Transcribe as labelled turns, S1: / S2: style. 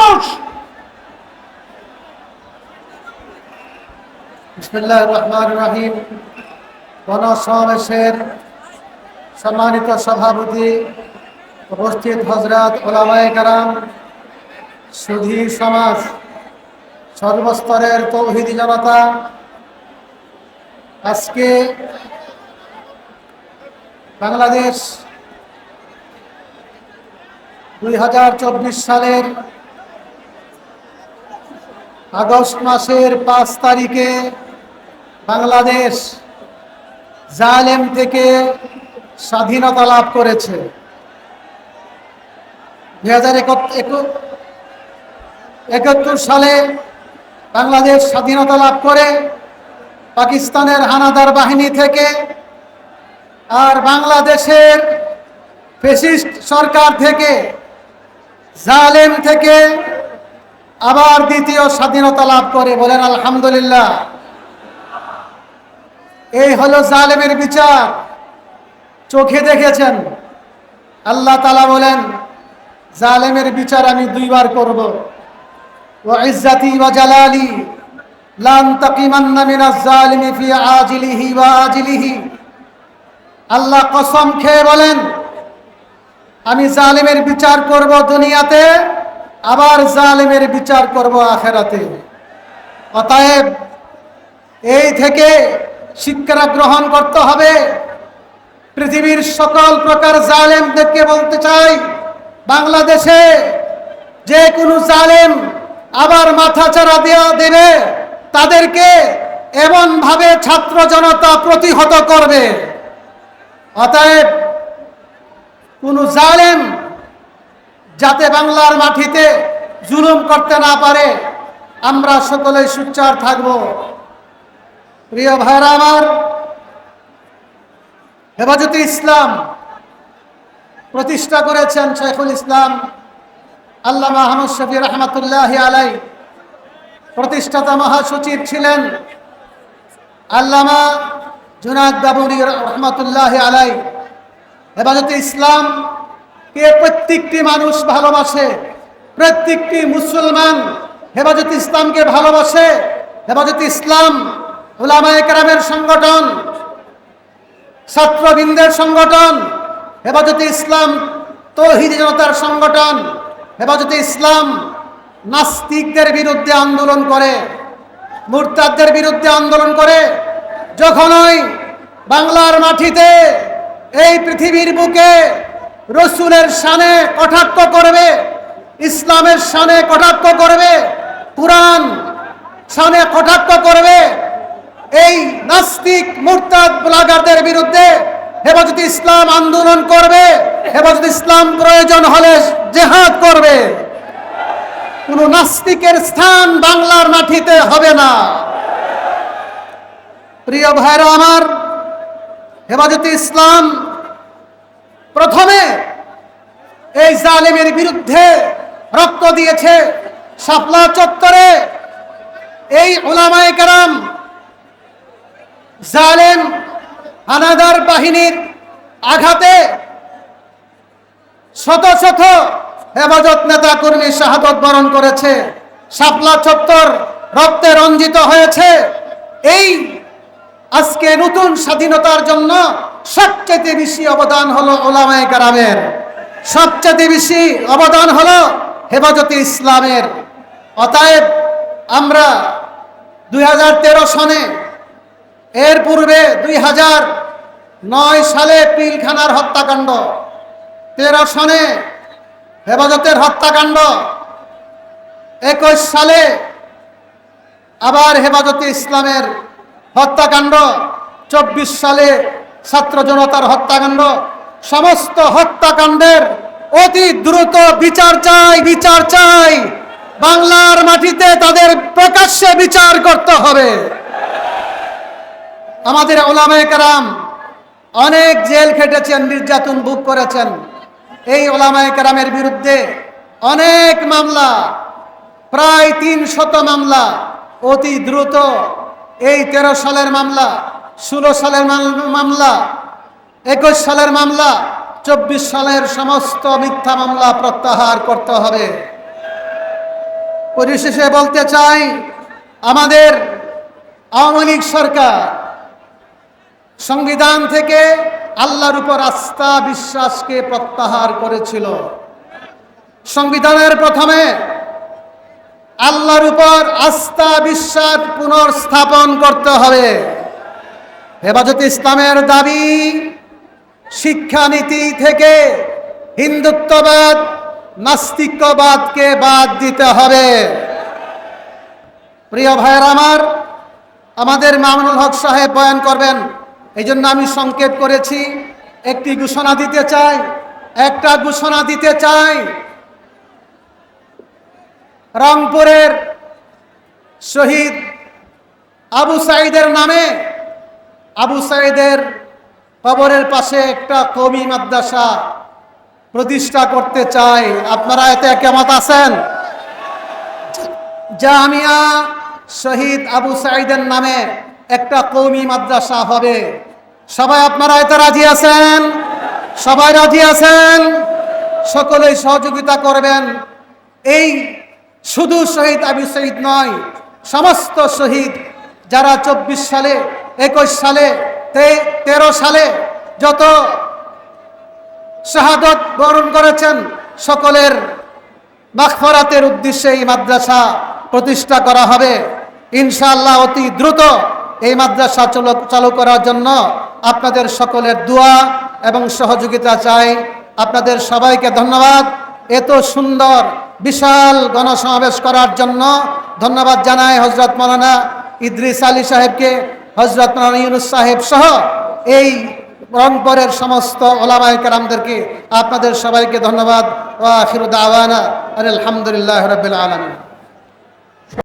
S1: মানুষ। বিসমিল্লাহ সম্মানিত সভাপতি উপস্থিত হজরত ওলামায় কারাম, সুধী সমাজ, সর্বস্তরের তৌহিদি জনতা। আজকে বাংলাদেশ দুই হাজার চব্বিশ সালের আগস্ট মাসের পাঁচ তারিখে বাংলাদেশ জালেম থেকে স্বাধীনতা লাভ করেছে। দুই হাজার একাত্তর সালে বাংলাদেশ স্বাধীনতা লাভ করে পাকিস্তানের হানাদার বাহিনী থেকে আর বাংলাদেশের ফেসিস্ট সরকার থেকে, জালেম থেকে আবার দ্বিতীয় স্বাধীনতা লাভ করে, বলেন আলহামদুলিল্লাহ। এই হলো জালেমের বিচার। চোখে দেখেছেন? আল্লাহ তালা বলেন, জালেমের বিচার আমি দুইবার করব। ও ইজ্জাতি ওয়া জালালি আল্লাহ কসম খেয়ে বলেন, আমি জালিমের বিচার করব দুনিয়াতে। আবার জালিমের বিচার করব আখেরাতে। অতএব এই থেকে শিক্ষা গ্রহণ করতে হবে। পৃথিবীর সকল প্রকার জালেমদেরকে বলতে চাই, বাংলাদেশে যে কোনো জালেম আবার মাথা চারা দেওয়া দেবে, তাদেরকে এমনভাবে ছাত্র জনতা প্রতিহত করবে। অতএব কোন জালেম যাতে বাংলার মাটিতে জুলুম করতে না পারে, আমরা সকলেই সুচ্চার থাকব। প্রিয় ভাইরা আমার, হেফাজতে ইসলাম প্রতিষ্ঠা করেছেন শেখুল ইসলাম আল্লাহ মাহমুদ শফি রহমতুল্লাহ আলাই প্রতিষ্ঠাতা মহাসচিব ছিলেন আল্লামা জুনাদ বাবুরি রহমতুল্লাহ আলাই হেফাজতে ইসলাম কে প্রত্যেকটি মানুষ ভালোবাসে, প্রত্যেকটি মুসলমান হেফাজত ইসলামকে ভালোবাসে, হেফাজত ইসলাম ওলামায় কেরামের সংগঠন, ছাত্রবৃন্দের সংগঠন, হেফাজতে ইসলাম তৌহিদ জনতার সংগঠন, হেফাজতে ইসলাম নাস্তিকদের বিরুদ্ধে আন্দোলন করে, মুরতাদদের বিরুদ্ধে আন্দোলন করে, যখনই বাংলার মাটিতে এই পৃথিবীর বুকে রসুলের সানে কটাক্ষ করবে, ইসলামের সানে কটাক্ষ করবে, কোরআন সানে কটাক্ষ করবে, এই নাস্তিক, মুরতাদ ব্লাগারদের বিরুদ্ধে হেফাজত ইসলাম আন্দোলন করবে, হেফাজত ইসলাম প্রয়োজন হলে জেহাদ করবে। কোন নাস্তিকের স্থান বাংলার মাটিতে হবে না। প্রিয় ভাইরা আমার, হেফাজতে ইসলাম প্রথমে এই জালেমের বিরুদ্ধে রক্ত দিয়েছে শাপলা চত্বরে এই ওলামায় কারাম জালেম হানাদার বাহিনীর আঘাতে শত শত হেফাজত নেতা কর্মী শাহাদত বরণ করেছে। শাপলা চত্বর রক্তে রঞ্জিত হয়েছে। এই আজকে নতুন স্বাধীনতার জন্য সবচেয়ে বেশি অবদান হলো ওলামায় কারামের। সবচেয়ে বেশি অবদান হলো হেফাজতে ইসলামের। অতএব আমরা দুই হাজার তেরো সনে এর পূর্বে দুই নয় সালে পিলখানার হত্যাকাণ্ড, তেরো সনে হেফাজতের হত্যাকাণ্ড, একুশ সালে আবার হেফাজতে ইসলামের হত্যাকাণ্ড, চব্বিশ সালে ছাত্র জনতার হত্যাকাণ্ড, সমস্ত হত্যাকাণ্ডের অতি দ্রুত বিচার চাই বিচার চাই। বাংলার মাটিতে তাদের প্রকাশ্যে বিচার করতে হবে। আমাদের ওলামায়ে কারাম অনেক জেল খেটেছেন, নির্যাতন ভোগ করেছেন। এই ওলামায়ে কারামের বিরুদ্ধে অনেক মামলা, প্রায় তিন শত মামলা, অতি দ্রুত এই তেরো সালের মামলা ষোলো সালের মামলা, একুশ সালের মামলা, চব্বিশ সালের সমস্ত মিথ্যা মামলা প্রত্যাহার করতে হবে। পরিশেষে বলতে চাই, আমাদের আওয়ামী লীগ সরকার সংবিধান থেকে আল্লাহর উপর আস্থা বিশ্বাসকে প্রত্যাহার করেছিল। সংবিধানের প্রথমে আল্লাহর উপর আস্থা, বিশ্বাস পুনর্স্থাপন করতে হবে। হেফাজত ইসলামের দাবি, শিক্ষানীতি থেকে হিন্দুত্ববাদ নাস্তিক্যবাদকে বাদ দিতে হবে। প্রিয় ভাইয়ের আমার, আমাদের মামুনুল হক সাহেব বয়ান করবেন। এই জন্য আমি সংকেত করেছি, একটি ঘোষণা দিতে চাই, একটা ঘোষণা দিতে চাই। রংপুরের শহীদ আবু সাইদের নামে আবু সাইদের কবরের পাশে একটা কবি মাদ্রাসা প্রতিষ্ঠা করতে চাই। আপনারা এতে কেমত আছেন? জামিয়া শহীদ আবু সাইদের নামে একটা কৌমি মাদ্রাসা হবে। সবাই আপনারা এতে রাজি আছেন? সবাই রাজি আছেন? সকলেই সহযোগিতা করবেন। এই শুধু শহীদ আবু শহীদ নয়, সমস্ত শহীদ যারা চব্বিশ সালে একুশ সালে তেরো সালে যত শাহাদত বরণ করেছেন, সকলের মাখফরাতের উদ্দেশ্যে এই মাদ্রাসা প্রতিষ্ঠা করা হবে। ইনশাআল্লাহ অতি দ্রুত এই মাদ্রাসা চালু চালু করার জন্য আপনাদের সকলের দোয়া এবং সহযোগিতা চাই। আপনাদের সবাইকে ধন্যবাদ। এত সুন্দর, বিশাল গণসমাবেশ করার জন্য ধন্যবাদ জানাই হজরত মৌলানা ইদ্রিস আলী সাহেবকে। হজরত ইউনুস সাহেব সহ এই রংপুরের সমস্ত ওলামাই কেরামদেরকে আপনাদের সবাইকে ধন্যবাদ ওয়া আখিরু দাওয়ানা আলহামদুলিল্লাহ রবিল আলমিন।